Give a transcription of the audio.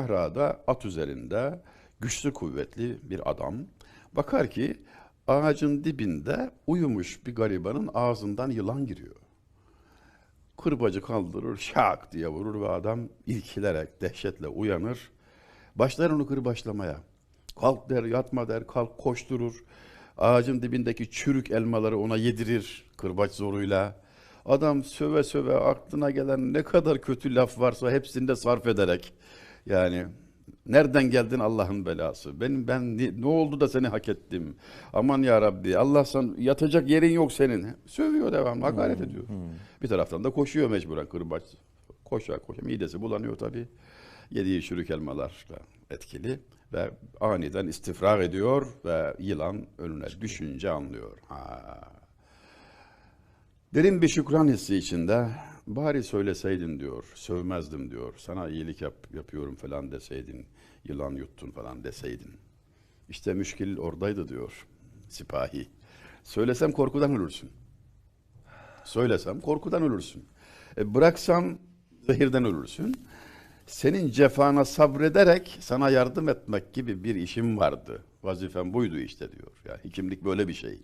Sahrada at üzerinde güçlü kuvvetli bir adam bakar ki ağacın dibinde uyumuş bir garibanın ağzından yılan giriyor. Kırbacı kaldırır şak diye vurur ve adam irkilerek dehşetle uyanır. Başlar onu kırbaçlamaya. Kalk der yatma der kalk koşturur. Ağacın dibindeki çürük elmaları ona yedirir kırbaç zoruyla. Adam söve söve aklına gelen ne kadar kötü laf varsa hepsini de sarf ederek yani nereden geldin Allah'ın belası? Benim ben ne, ne oldu da seni hak ettim? Aman ya Rabbi Allah sen yatacak yerin yok senin. Sövüyor devamlı hakaret ediyor. Bir taraftan da koşuyor mecburen kırbaç. Koşa koşa midesi bulanıyor tabii. Yediği çürük elmalarla etkili ve aniden istifrak ediyor ve yılan önüne düşünce anlıyor. Ha. Derin bir şükran hissi içinde bari söyleseydin diyor, sövmezdim diyor. Sana iyilik yap, yapıyorum falan deseydin, yılan yuttun falan deseydin. İşte müşkil oradaydı diyor sipahi. Söylesem korkudan ölürsün. Söylesem korkudan ölürsün. E bıraksam zehirden ölürsün. Senin cefana sabrederek sana yardım etmek gibi bir işim vardı. Vazifem buydu işte diyor. Yani hekimlik böyle bir şey.